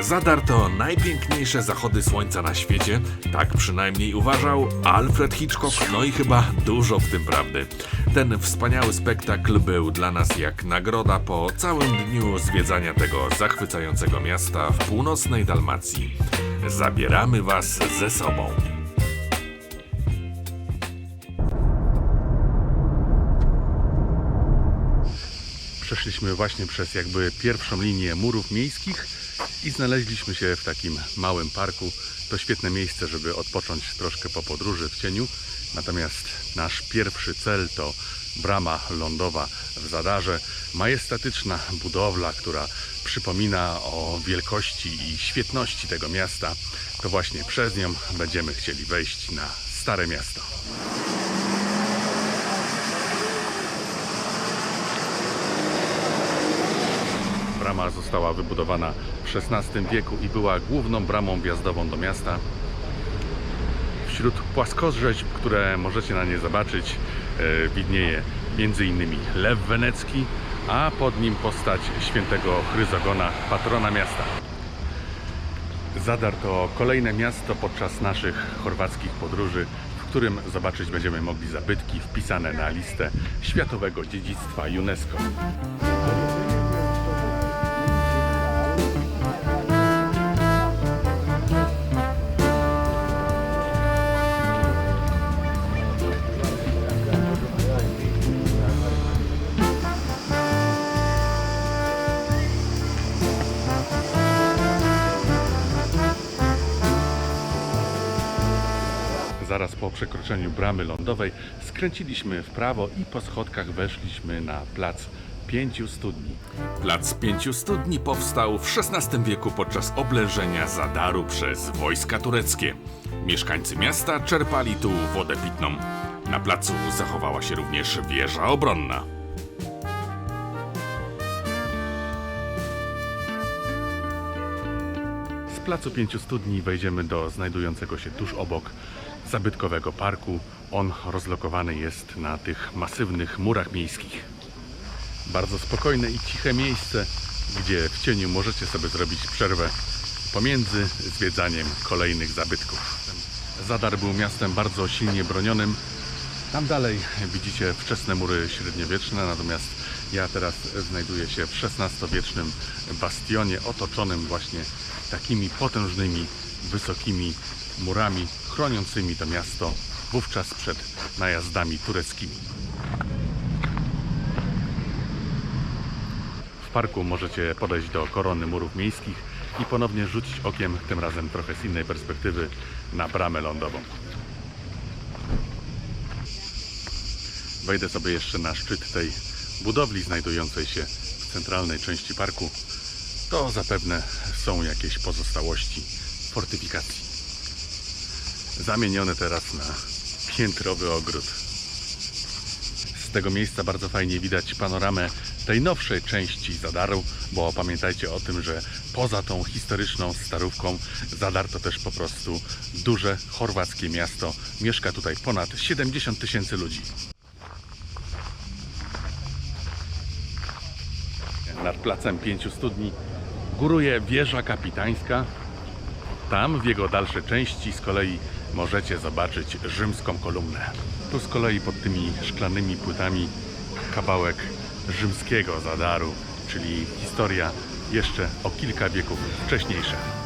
Zadar to najpiękniejsze zachody słońca na świecie, tak przynajmniej uważał Alfred Hitchcock, no i chyba dużo w tym prawdy. Ten wspaniały spektakl był dla nas jak nagroda po całym dniu zwiedzania tego zachwycającego miasta w północnej Dalmacji. Zabieramy Was ze sobą. Przeszliśmy właśnie przez jakby pierwszą linię murów miejskich i znaleźliśmy się w takim małym parku. To świetne miejsce, żeby odpocząć troszkę po podróży w cieniu. Natomiast nasz pierwszy cel to brama lądowa w Zadarze. Majestatyczna budowla, która przypomina o wielkości i świetności tego miasta. To właśnie przez nią będziemy chcieli wejść na Stare Miasto. Brama została wybudowana w XVI wieku i była główną bramą wjazdową do miasta. Wśród płaskorzeźb, które możecie na nie zobaczyć, e, widnieje m.in. lew wenecki, a pod nim postać świętego Chryzogona, patrona miasta. Zadar to kolejne miasto podczas naszych chorwackich podróży, w którym zobaczyć będziemy mogli zabytki wpisane na listę Światowego Dziedzictwa UNESCO. Zaraz po przekroczeniu bramy lądowej skręciliśmy w prawo i po schodkach weszliśmy na plac Pięciu Studni. Plac Pięciu Studni powstał w XVI wieku podczas oblężenia Zadaru przez wojska tureckie. Mieszkańcy miasta czerpali tu wodę pitną. Na placu zachowała się również wieża obronna. Placu Pięciu Studni wejdziemy do znajdującego się tuż obok zabytkowego parku. On rozlokowany jest na tych masywnych murach miejskich. Bardzo spokojne i ciche miejsce, gdzie w cieniu możecie sobie zrobić przerwę pomiędzy zwiedzaniem kolejnych zabytków. Zadar był miastem bardzo silnie bronionym. Tam dalej widzicie wczesne mury średniowieczne, natomiast ja teraz znajduję się w XVI-wiecznym bastionie otoczonym właśnie takimi potężnymi, wysokimi murami chroniącymi to miasto wówczas przed najazdami tureckimi. W parku możecie podejść do korony murów miejskich i ponownie rzucić okiem, tym razem trochę z innej perspektywy, na bramę lądową. Wejdę sobie jeszcze na szczyt tej budowli znajdującej się w centralnej części parku. To zapewne są jakieś pozostałości fortyfikacji. Zamienione teraz na piętrowy ogród. Z tego miejsca bardzo fajnie widać panoramę tej nowszej części Zadaru, bo pamiętajcie o tym, że poza tą historyczną starówką Zadar to też po prostu duże chorwackie miasto. Mieszka tutaj ponad 70 tysięcy ludzi. Nad placem pięciu studni góruje wieża kapitańska. Tam w jego dalszej części z kolei możecie zobaczyć rzymską kolumnę. Tu z kolei pod tymi szklanymi płytami kawałek rzymskiego zadaru, czyli historia jeszcze o kilka wieków wcześniejsza.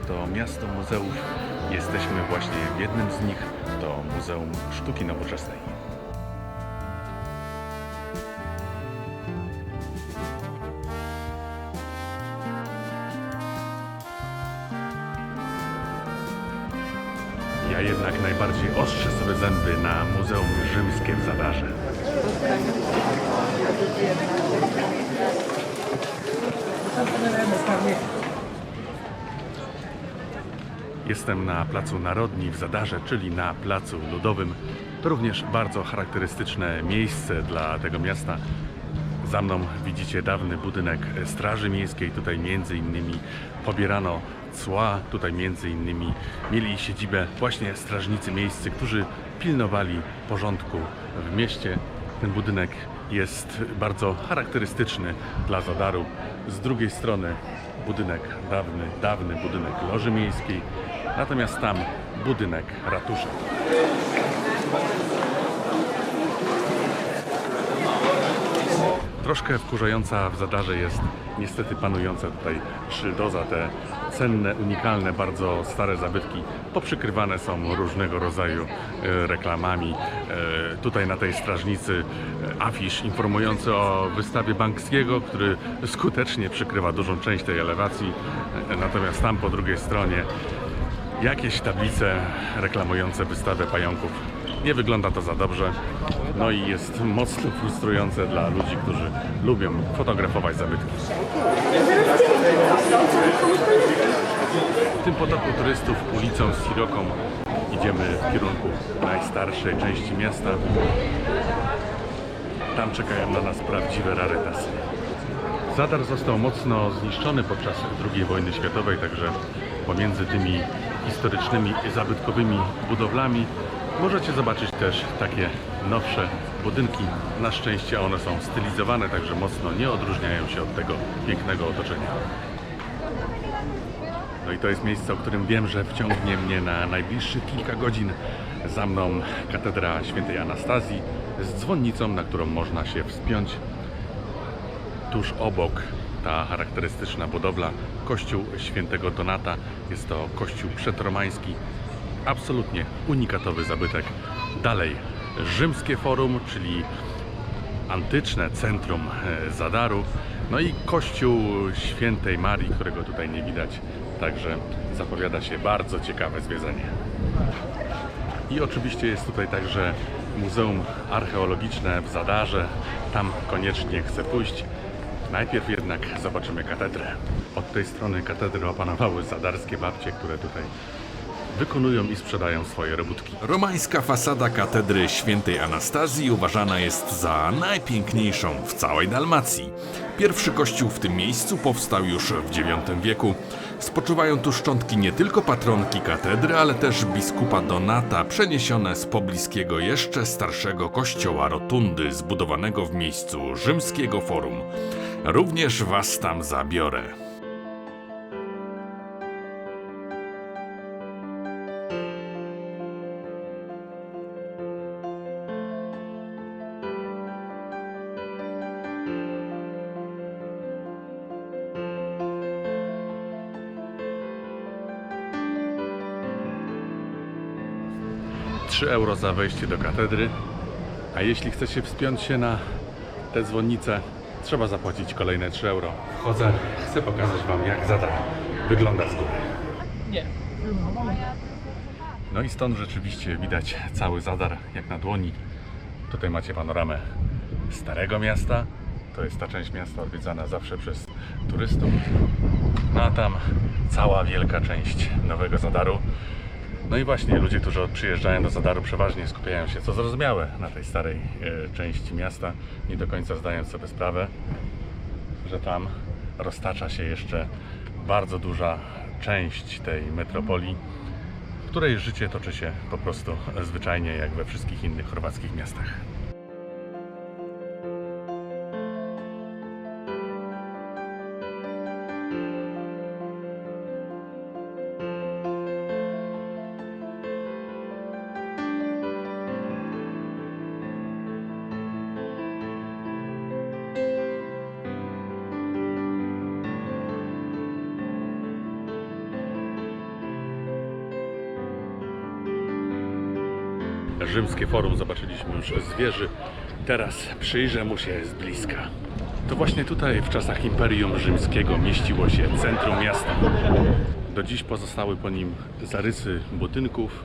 Że to miasto muzeów. Jesteśmy właśnie w jednym z nich, to Muzeum Sztuki Nowoczesnej. Ja jednak najbardziej ostrzę sobie zęby na Muzeum Rzymskie w Zadarze. Jestem na Placu Narodni w Zadarze, czyli na Placu Ludowym. To również bardzo charakterystyczne miejsce dla tego miasta. Za mną widzicie dawny budynek Straży Miejskiej. Tutaj między innymi pobierano cła. Tutaj między innymi mieli siedzibę właśnie strażnicy miejscy, którzy pilnowali porządku w mieście. Ten budynek jest bardzo charakterystyczny dla Zadaru. Z drugiej strony budynek dawny, dawny budynek Loży Miejskiej, natomiast tam budynek ratusza. Troszkę wkurzająca w Zadarze jest niestety panująca tutaj szyldoza. Te cenne, unikalne, bardzo stare zabytki poprzykrywane są różnego rodzaju e, reklamami. E, Tutaj na tej strażnicy e, afisz informujący o wystawie Bankskiego, który skutecznie przykrywa dużą część tej elewacji. Natomiast tam po drugiej stronie jakieś tablice reklamujące wystawę pająków. Nie wygląda to za dobrze, no i jest mocno frustrujące dla ludzi, którzy lubią fotografować zabytki. W tym potoku turystów ulicą Siroką idziemy w kierunku najstarszej części miasta. Tam czekają na nas prawdziwe rarytasy. Zadar został mocno zniszczony podczas II wojny światowej, także pomiędzy tymi historycznymi, zabytkowymi budowlami możecie zobaczyć też takie nowsze budynki. Na szczęście one są stylizowane, także mocno nie odróżniają się od tego pięknego otoczenia. No i to jest miejsce, o którym wiem, że wciągnie mnie na najbliższych kilka godzin. Za mną katedra świętej Anastazji z dzwonnicą, na którą można się wspiąć tuż obok ta charakterystyczna budowla kościół świętego Donata. Jest to kościół przedromański, absolutnie unikatowy zabytek. Dalej rzymskie forum, czyli antyczne centrum e, Zadaru. No i kościół świętej Marii, którego tutaj nie widać. Także zapowiada się bardzo ciekawe zwiedzenie. I oczywiście jest tutaj także Muzeum Archeologiczne w Zadarze. Tam koniecznie chcę pójść. Najpierw jednak zobaczymy katedrę. Od tej strony katedry opanowały zadarskie babcie, które tutaj wykonują i sprzedają swoje robótki. Romańska fasada katedry świętej Anastazji uważana jest za najpiękniejszą w całej Dalmacji. Pierwszy kościół w tym miejscu powstał już w IX wieku. Spoczywają tu szczątki nie tylko patronki katedry, ale też biskupa Donata, przeniesione z pobliskiego jeszcze starszego kościoła rotundy, zbudowanego w miejscu rzymskiego forum. Również was tam zabiorę. Trzy euro za wejście do katedry. A jeśli chcecie wspiąć się na tę dzwonnicę, trzeba zapłacić kolejne 3 euro. Wchodzę, chcę pokazać Wam jak Zadar wygląda z góry. No i stąd rzeczywiście widać cały Zadar jak na dłoni. Tutaj macie panoramę Starego Miasta. To jest ta część miasta odwiedzana zawsze przez turystów. No a tam cała wielka część Nowego Zadaru. No i właśnie ludzie, którzy przyjeżdżają do Zadaru przeważnie skupiają się, co zrozumiałe, na tej starej e, części miasta, nie do końca zdając sobie sprawę, że tam roztacza się jeszcze bardzo duża część tej metropolii, w której życie toczy się po prostu zwyczajnie jak we wszystkich innych chorwackich miastach. Rzymskie forum zobaczyliśmy już z wieży. Teraz przyjrzę mu się z bliska. To właśnie tutaj w czasach Imperium Rzymskiego mieściło się centrum miasta. Do dziś pozostały po nim zarysy budynków,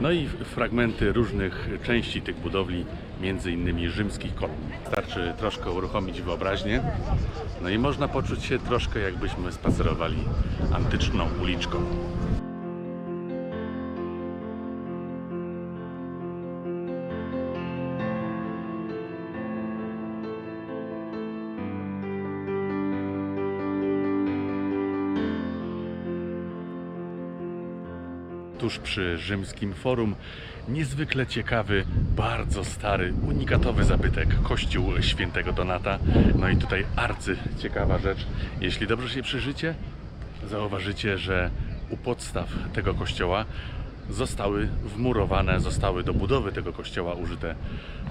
no i fragmenty różnych części tych budowli, między innymi rzymskich kolumn. Starczy troszkę uruchomić wyobraźnię, no i można poczuć się troszkę jakbyśmy spacerowali antyczną uliczką. Tuż przy rzymskim forum. Niezwykle ciekawy, bardzo stary, unikatowy zabytek, kościół świętego Donata. No i tutaj arcy ciekawa rzecz. Jeśli dobrze się przyjrzycie, zauważycie, że u podstaw tego kościoła zostały wmurowane, zostały do budowy tego kościoła użyte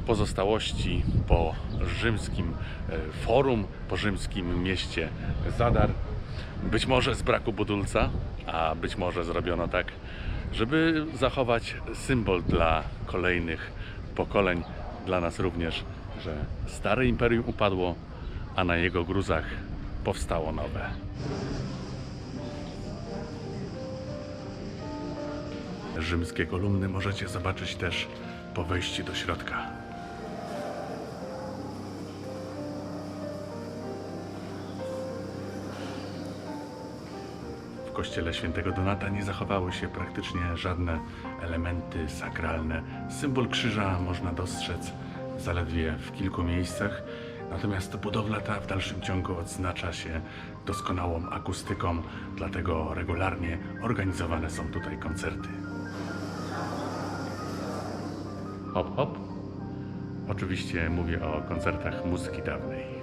pozostałości po rzymskim e, forum, po rzymskim mieście Zadar. Być może z braku budulca, a być może zrobiono tak, żeby zachować symbol dla kolejnych pokoleń, dla nas również, że stare imperium upadło, a na jego gruzach powstało nowe. Rzymskie kolumny możecie zobaczyć też po wejściu do środka. Kościele świętego Donata nie zachowały się praktycznie żadne elementy sakralne. Symbol krzyża można dostrzec zaledwie w kilku miejscach, natomiast budowla ta w dalszym ciągu odznacza się doskonałą akustyką, dlatego regularnie organizowane są tutaj koncerty. Hop, hop. Oczywiście mówię o koncertach muzyki dawnej.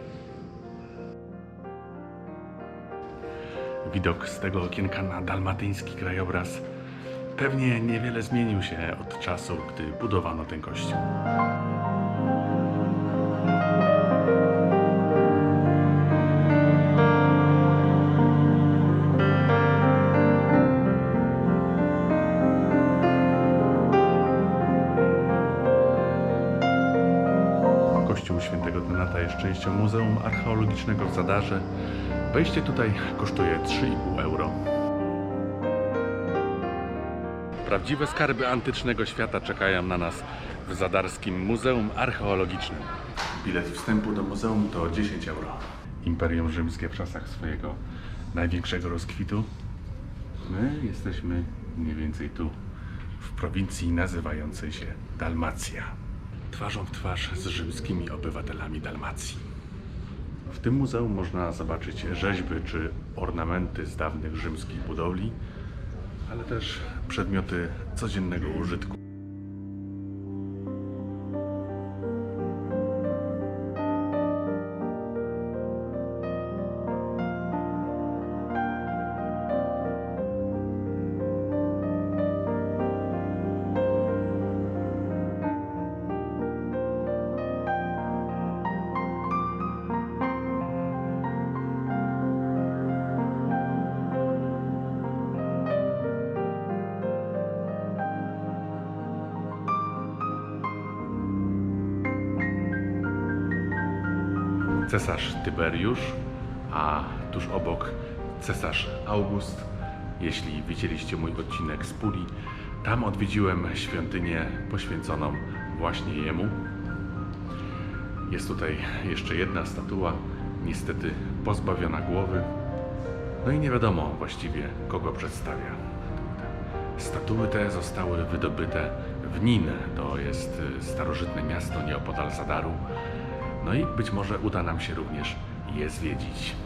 Widok z tego okienka na dalmatyński krajobraz pewnie niewiele zmienił się od czasu, gdy budowano ten kościół. Kościół Świętego Donata jest częścią Muzeum Archeologicznego w Zadarze. Wejście tutaj kosztuje 3,5 euro. Prawdziwe skarby antycznego świata czekają na nas w Zadarskim Muzeum Archeologicznym. Bilet wstępu do muzeum to 10 euro. Imperium Rzymskie w czasach swojego największego rozkwitu. My jesteśmy mniej więcej tu, w prowincji nazywającej się Dalmacja. Twarzą w twarz z rzymskimi obywatelami Dalmacji. W tym muzeum można zobaczyć rzeźby czy ornamenty z dawnych rzymskich budowli, ale też przedmioty codziennego użytku. Cesarz Tyberiusz, a tuż obok cesarz August. Jeśli widzieliście mój odcinek z Puli, tam odwiedziłem świątynię poświęconą właśnie jemu. Jest tutaj jeszcze jedna statua, niestety pozbawiona głowy. No i nie wiadomo właściwie kogo przedstawia. Statuły te zostały wydobyte w Nin, to jest starożytne miasto nieopodal Zadaru. No i być może uda nam się również je zwiedzić.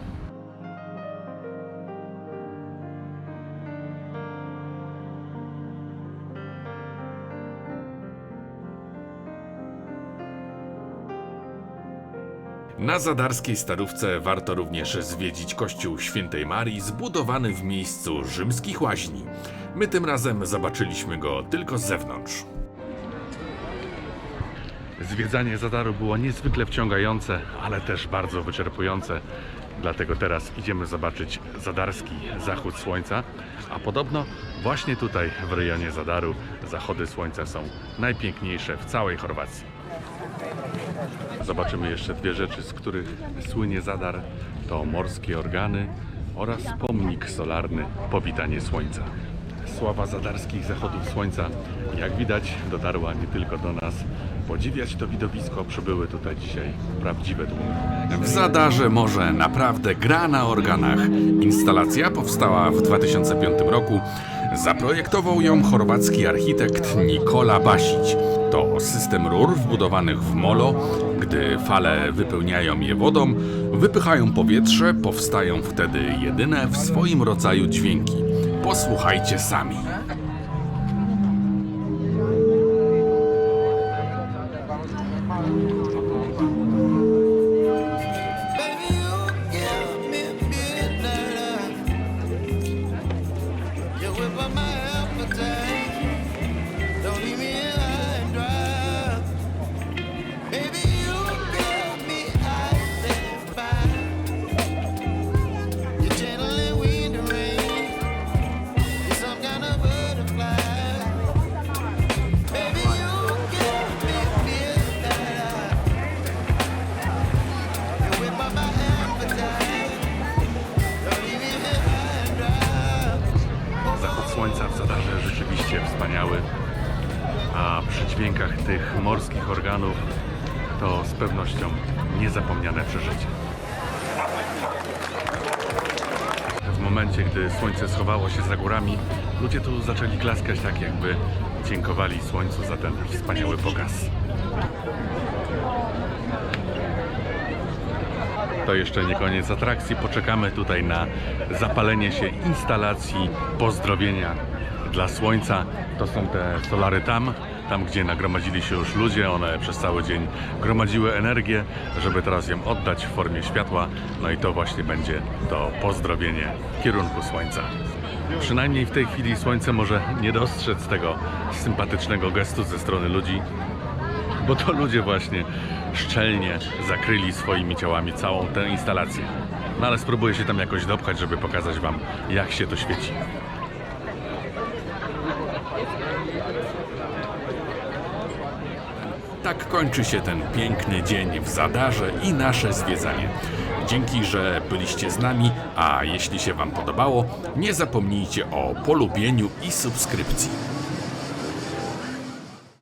Na zadarskiej starówce warto również zwiedzić kościół świętej Marii zbudowany w miejscu rzymskich łaźni. My tym razem zobaczyliśmy go tylko z zewnątrz. Zwiedzanie Zadaru było niezwykle wciągające, ale też bardzo wyczerpujące. Dlatego teraz idziemy zobaczyć zadarski zachód słońca, a podobno właśnie tutaj w rejonie Zadaru zachody słońca są najpiękniejsze w całej Chorwacji. Zobaczymy jeszcze dwie rzeczy, z których słynie Zadar. To morskie organy oraz pomnik solarny Powitanie Słońca. Sława zadarskich zachodów słońca, jak widać, dotarła nie tylko do nas. Podziwiać to widowisko przybyły tutaj dzisiaj prawdziwe tłumy. W Zadarze morze naprawdę gra na organach. Instalacja powstała w 2005 roku. Zaprojektował ją chorwacki architekt Nikola Basić. To system rur wbudowanych w molo. Gdy fale wypełniają je wodą, wypychają powietrze, powstają wtedy jedyne w swoim rodzaju dźwięki. Posłuchajcie sami. Się za górami, ludzie tu zaczęli klaskać tak, jakby dziękowali słońcu za ten wspaniały pokaz. To jeszcze nie koniec atrakcji. Poczekamy tutaj na zapalenie się instalacji pozdrowienia dla słońca. To są te solary tam, tam gdzie nagromadzili się już ludzie. One przez cały dzień gromadziły energię, żeby teraz ją oddać w formie światła. No i to właśnie będzie to pozdrowienie w kierunku słońca. Przynajmniej w tej chwili słońce może nie dostrzec tego sympatycznego gestu ze strony ludzi, bo to ludzie właśnie szczelnie zakryli swoimi ciałami całą tę instalację. No ale spróbuję się tam jakoś dopchać, żeby pokazać Wam, jak się to świeci. Tak kończy się ten piękny dzień w Zadarze i nasze zwiedzanie. Dzięki, że byliście z nami, a jeśli się Wam podobało, nie zapomnijcie o polubieniu i subskrypcji.